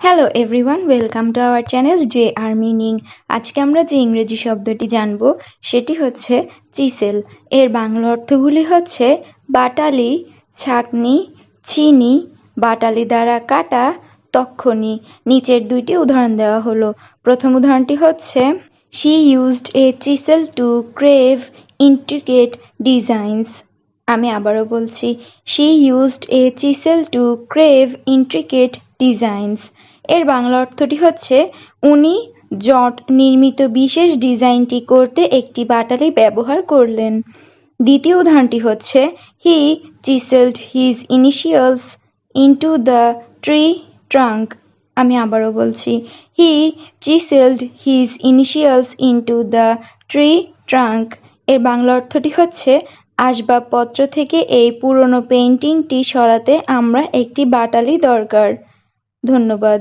Hello everyone welcome to our channel J R meaning আজকে আমরা যে ইংরেজি শব্দটি জানব, সেটি হচ্ছে চিসেল। এর বাংলা অর্থগুলি হচ্ছে বাটালি, ছাকনি চিনি বাটালি দ্বারা কাটা তক্ষণি নিচের দুইটি উদাহরণ দেওয়া হলো। প্রথম উদাহরণটি হচ্ছে she used a chisel to crave intricate designs আমি আবারও বলছি she used a chisel to crave intricate designs এর বাংলা অর্থটি হচ্ছে, উনি জট নির্মিত বিশেষ ডিজাইনটি করতে একটি বাটালি ব্যবহার করলেন। দ্বিতীয় উদাহরণটি হচ্ছে he chiselled his initials into the tree trunk আমি আবারও বলছি he chiselled his initials into the tree trunk এর বাংলা অর্থটি হচ্ছে আসবাবপত্র থেকে এই পুরনো পেন্টিংটি সরাতে আমরা একটি বাটালি দরকার। ধন্যবাদ।